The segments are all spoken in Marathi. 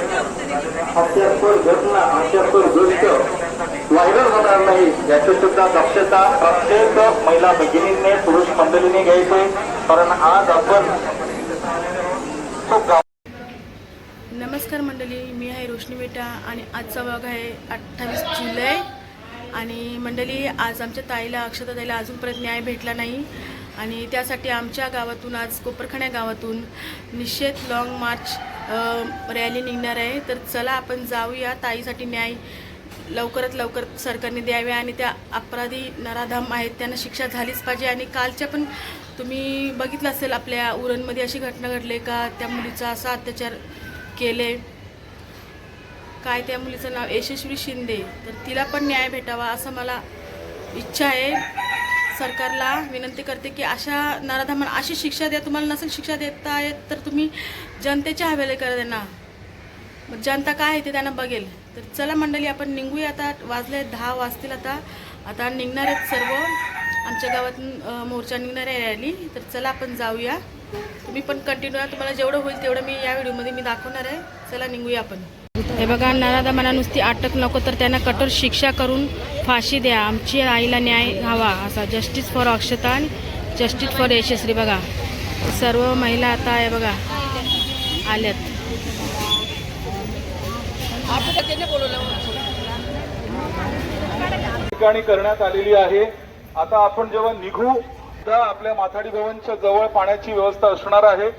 हास्यास्पद घटना हास्यास्पद गोष्ट व्हायरल होणार नाही याची सुद्धा दक्षता प्रत्येक महिला भगिनींनी पुरुष मंडळीने घ्यायचे कारण आज आपण नमस्कार मंडळी मी आहे रोशनी बेटा आणि आजचा भाग आहे अठ्ठावीस जुलै. आणि मंडळी आज आमच्या ताईला अक्षता ताईला अजूनपर्यंत न्याय भेटला नाही. आणि त्यासाठी आमच्या गावातून आज कोपरखाण्या गावातून निषेध लॉंग मार्च रॅली निघणार आहे. तर चला आपण जाऊया. ताईसाठी न्याय लवकरात लवकर सरकारने द्यावे आणि त्या अपराधी नराधाम आहेत त्यांना शिक्षा झालीच पाहिजे. आणि कालच्या पण तुम्ही बघितलं असेल आपल्या उरणमध्ये अशी घटना घडली का? त्या मुलीचा असा अत्याचार केले. काय त्या मुलीचं नाव? यशस्वी शिंदे. तर तिला पण न्याय भेटावा असं मला इच्छा आहे. सरकारला विनंती करते की अशा नराधामांना अशी शिक्षा द्या. तुम्हाला नसेल शिक्षा देता येत तर तुम्ही जनतेच्या हवेले करा त्यांना. मग जनता काय आहे ते त्यांना बघेल. तर चला मंडळी आपण निघूया आता. वाजले दहा वाजतील आता. आता निघणार आहेत सर्व. आमच्या गावातून मोर्चा निघणार आहे रॅली. तर चला आपण जाऊया. तुम्ही पण कंटिन्यू तुम्हाला जेवढं होईल तेवढं मी या व्हिडिओमध्ये मी दाखवणार आहे. चला निघूया आपण. हे बघा नराधमांना नुसती अटक नको तर त्यांना कठोर शिक्षा करून फाशी द्या. आमची आईला न्याय हवा असा जस्टिस फॉर अक्षता आणि जस्टिस फॉर यशस्वी बघा. सर्व महिला आता आहे बघा आल्यात. ठिकाणी करण्यात आलेली आहे. आता आपण जेव्हा निघू तर आपल्या माथाडी भवनच्या जवळ पाण्याची व्यवस्था असणार आहे.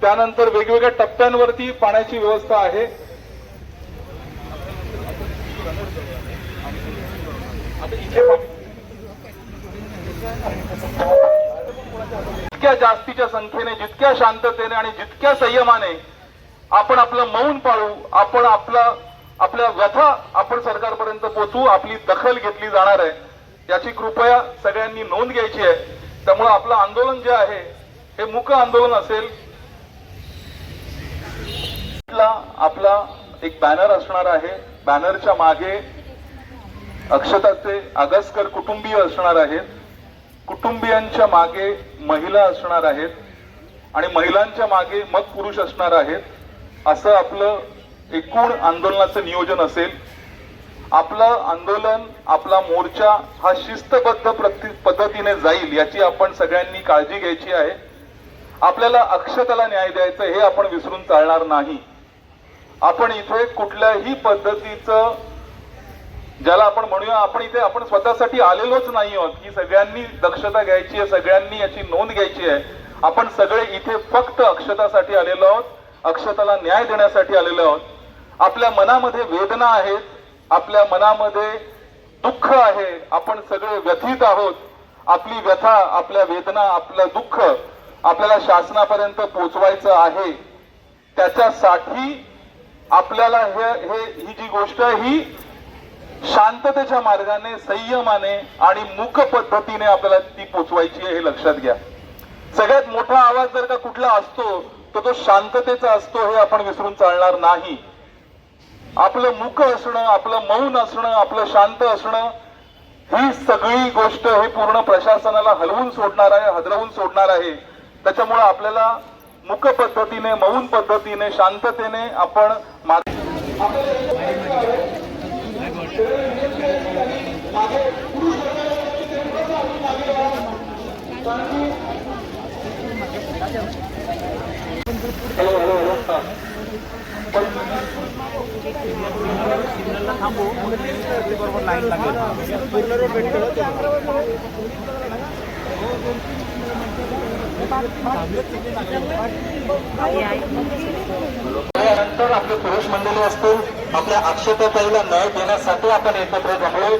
त्यानंतर वेगवेगळ्या टप्प्यांवरती पाण्याची व्यवस्था आहे. जितक्या जास्तीच्या संख्येने जितक्या शांततेने आणि जितक्या संयमाने आपण आपलं मौन पाळू आपण आपला आपल्या व्यथा आपण सरकारपर्यंत पोचवू आपली दखल घेतली जाणार आहे याची कृपया सगळ्यांनी नोंद घ्यायची आहे. त्यामुळे आपलं आंदोलन जे आहे हे मुक आंदोलन असेल. आपला एक बॅनर असणार आहे. बॅनरच्या मागे अक्षताचे आगसकर कुटुंबीय असणार आहेत. कुटुंबियांच्या मागे महिला असणार आहेत. आणि महिलांच्या मागे मग पुरुष असणार आहेत. असं आपलं एकूण आंदोलनाचं नियोजन असेल. आपलं आंदोलन आपला मोर्चा हा शिस्तबद्ध पद्धतीने जाईल याची आपण सगळ्यांनी काळजी घ्यायची आहे. आपल्याला अक्षताला न्याय द्यायचं हे आपण विसरून चालणार नाही. आपण इथे कुठल्याही पद्धतीचं ज्याला आपण म्हणूया आपण इथे आपण स्वतःसाठी आलेलोच नाही आहोत. की सगळ्यांनी दक्षता घ्यायची आहे सगळ्यांनी याची नोंद घ्यायची आहे. आपण सगळे इथे फक्त अक्षतासाठी आलेलो आहोत अक्षताला न्याय देण्यासाठी आलेलो आहोत. आपल्या मनामध्ये वेदना आहेत आपल्या मनामध्ये दुःख आहे आपण सगळे व्यथित आहोत. आपली व्यथा आपल्या वेदना आपलं दुःख आपल्याला शासनापर्यंत पोचवायचं आहे. त्याच्यासाठी आपल्याला हे हे ही जी गोष्ट ही शांततेच्या मार्गाने संयमाने आणि मुख पद्धतीने आपल्याला ती पोचवायची आहे हे लक्षात घ्या. सगळ्यात मोठा आवाज जर का कुठला असतो तर तो शांततेचा असतो हे आपण विसरून चालणार नाही. आपलं मुक असणं आपलं मौन असणं आपलं शांत असणं ही सगळी गोष्ट हे पूर्ण प्रशासनाला हलवून सोडणार आहे हदरवून सोडणार आहे. त्याच्यामुळे आपल्याला मुक पद्धतीने मौन पद्धतीने शांततेने आपण त्यानंतर आपले पुरुष मंडळी असतील आपल्या अक्षताताईला न्याय देण्यासाठी आपण एकत्र जमलो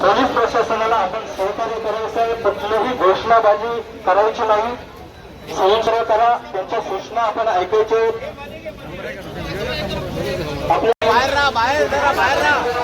पोलीस प्रशासनाला आपण सहकार्य करायचं आहे. कुठलीही घोषणाबाजी करायची नाही. संयंत्र करा. त्यांच्या सूचना आपण ऐकायचे आपल्या सर्व तालुक्याला विनंती करतोय आपण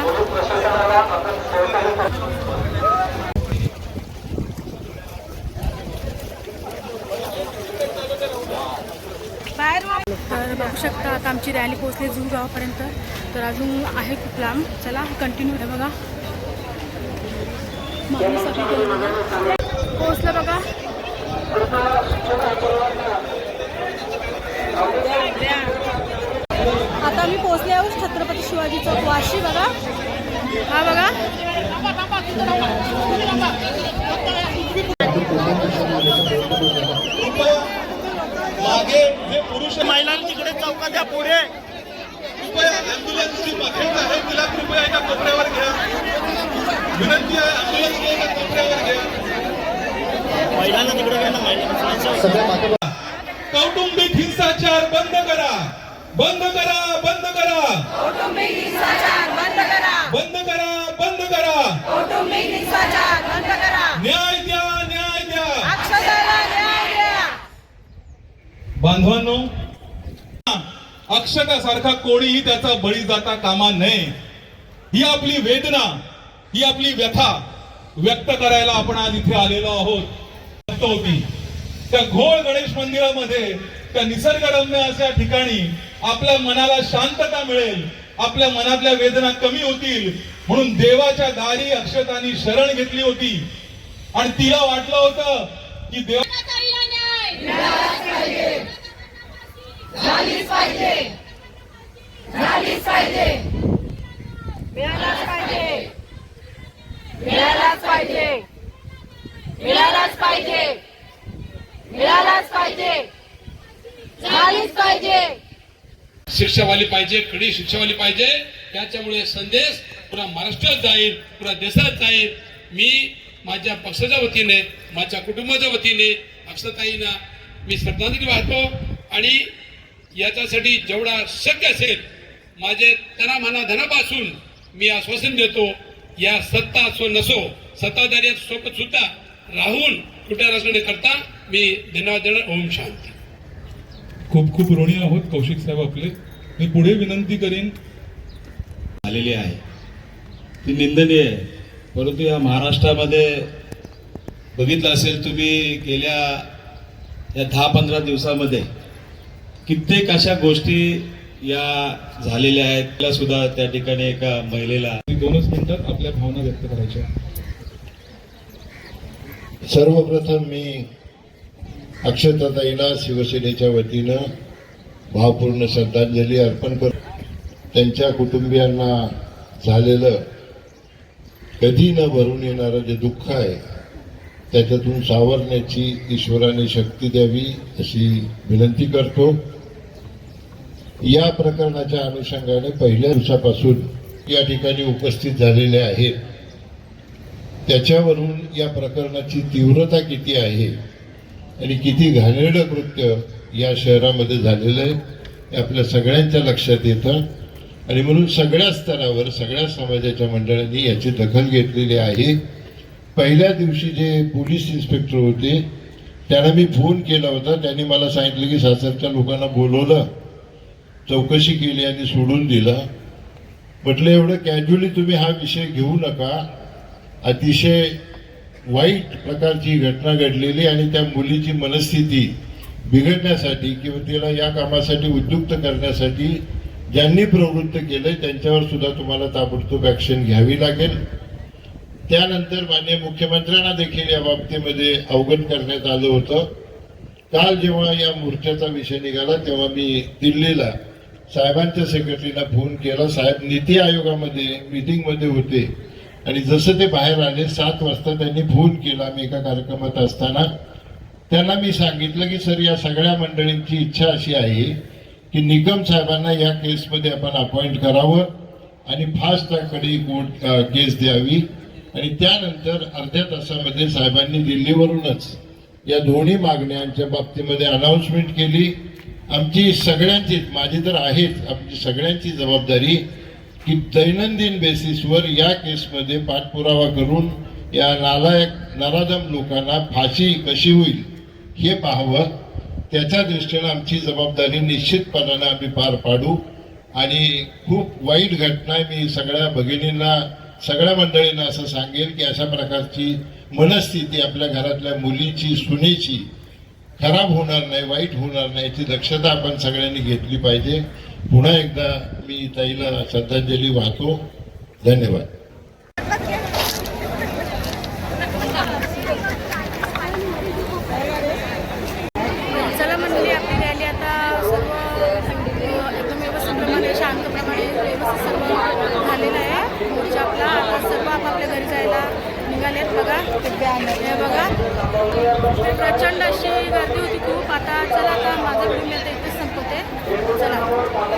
तर बघू शकता आता आमची रॅली पोहोचली जू गावापर्यंत. तर अजून आहे खूप लांब चला कंटिन्यू आहे बघा. पोहोचलं बघा. आता मी पोहोचले आहोत छत्रपती शिवाजी चौक वाशी बघा. हा बघा. मागे हे पुरुष महिलांना तिकडे चौकात द्या पुढे. कृपया ॲम्ब्युलन्सची बकेट आहे तिला कृपया एका कोपऱ्यावर घ्या. विनंती आहे ॲम्ब्युलन्स एका कोपऱ्यावर घ्या. महिलांना तिकडे घ्या ना महिलांना कौटुंबिक हिंसाचार बंद करा. बंद करा बंद करा. बंद करा. बंद करा न्याय द्या न्याय द्या. बांधवांनो अक्षता सारखा कोणीही त्याचा बळी जाता कामा नये. ही आपली वेदना ही आपली व्यथा व्यक्त करायला आपण आज इथे आलेलो आहोत. होती त्या घोळ गणेश मंदिरामध्ये त्या निसर्गरम्य अशा ठिकाणी आपल्या मनाला शांतता मिळेल आपल्या मनातल्या वेदना कमी होतील. म्हणून देवाच्या दारी अक्षतांनी शरण घेतली होती. आणि तिला वाटलं होतं की देव मिळालाच पाहिजे. मिळालाच पाहिजे. मिळालाच पाहिजे. मिळालाच पाहिजे झालीच पाहिजे. शिक्षा वाली पाहिजे कडी शिक्षा वाली पाहिजे. त्याच्यामुळे संदेश पुन्हा महाराष्ट्रात जाईल पुन्हा देशात जाईल. मी माझ्या पक्षाच्या वतीने माझ्या कुटुंबाच्या वतीने अक्षताईंना मी श्रद्धांजली वाहतो आणि याच्यासाठी जेवढा शक्य असेल माझे तना मना धनापासून मी आश्वासन देतो या सत्ता असो नसो सत्ताधारी सोबत सुद्धा राहून कुठे करता मी धन्यवाद देणार ओम शांती. खूप खूप ऋणी आहोत कौशिक साहेब आपले. मी पुढे विनंती करीन. आलेली आहे. ती निंदनीय आहे. परंतु या महाराष्ट्रामध्ये बघितलं असेल तुम्ही गेल्या या दहा पंधरा दिवसामध्ये कित्येक अशा गोष्टी या झालेल्या आहेत. त्याला सुद्धा त्या ठिकाणी एका महिलेला मी दोनच मिनिटात आपल्या भावना व्यक्त करायच्या. सर्वप्रथम मी अक्षताताईला शिवसेनेच्या वतीनं भावपूर्ण श्रद्धांजली अर्पण करतो त्यांच्या कुटुंबियांना झालेलं कधी न भरून येणारं जे दुःख आहे त्याच्यातून सावरण्याची ईश्वराने शक्ती द्यावी अशी विनंती करतो. या प्रकरणाच्या अनुषंगाने पहिल्या दिवसापासून या ठिकाणी उपस्थित झालेले आहेत. त्याच्यावरून या प्रकरणाची तीव्रता किती आहे आणि किती घाणेरडं कृत्य या शहरामध्ये झालेलं आहे हे आपल्या सगळ्यांच्या लक्षात येतं. आणि म्हणून सगळ्या स्तरावर सगळ्या समाजाच्या मंडळांनी याची दखल घेतलेली आहे. पहिल्या दिवशी जे पोलीस इन्स्पेक्टर होते त्यांना मी फोन केला होता. त्यांनी मला सांगितलं की सासरच्या लोकांना बोलवलं चौकशी केली आणि सोडून दिलं. म्हटलं एवढं कॅज्युअली तुम्ही हा विषय घेऊ नका. अतिशय वाईट प्रकारची घटना घडलेली आणि त्या मुलीची मनस्थिती बिघडण्यासाठी किंवा तिला या कामासाठी उद्युक्त करण्यासाठी ज्यांनी प्रवृत्त केलंय त्यांच्यावर सुद्धा तुम्हाला ताबडतोब ॲक्शन घ्यावी लागेल. त्यानंतर माननीय मुख्यमंत्र्यांना देखील या बाबतीमध्ये अवगत करण्यात आलं होतं. काल जेव्हा या मोर्चाचा विषय निघाला तेव्हा मी दिल्लीला साहेबांच्या सेक्रेटरीला फोन केला. साहेब नीती आयोगामध्ये मीटिंगमध्ये होते. आणि जसं ते बाहेर आले सात वाजता त्यांनी फोन केला मी एका कार्यक्रमात असताना. त्यांना मी सांगितलं की सर या सगळ्या मंडळींची इच्छा अशी आहे की निगम साहेबांना या केसमध्ये आपण अपॉइंट करावं आणि फास्ट ट्रॅककडे कोर्ट केस द्यावी. आणि त्यानंतर अर्ध्या तासामध्ये साहेबांनी दिल्लीवरूनच या दोन्ही मागण्यांच्या बाबतीमध्ये अनाऊन्समेंट केली. आमची सगळ्यांची माझी तर आहेच आमची सगळ्यांची जबाबदारी की दैनंदिन बेसिसवर या केसमध्ये पाठपुरावा करून या नालायक नराधम लोकांना फाशी कशी होईल हे पाहावं. त्याच्या दृष्टीनं आमची जबाबदारी निश्चितपणानं आम्ही पार पाडू. आणि खूप वाईट घटना मी सगळ्या भगिनींना सगळ्या मंडळींना असं सांगेल की अशा प्रकारची मनस्थिती आपल्या घरातल्या मुलीची सुनेची खराब होणार नाही वाईट होणार नाही याची दक्षता आपण सगळ्यांनी घेतली पाहिजे. पुन्हा एकदा मी ताईला श्रद्धांजली वाहतो. धन्यवाद. चला मंडळी आपली रॅली आता सर्व अ, एकदम व्यवस्थित प्रमाणे शांतप्रमाणे व्यवस्थित सर्व झालेलं आहे. मोर्चा आपला आता सर्व आपापल्या घरी जायला निघालेत. बघा हे बघा. प्रचंड अशी गर्दी होती खूप. आता चला आता माझं व्हिडिओ मी आता इथेच संपवते. चला.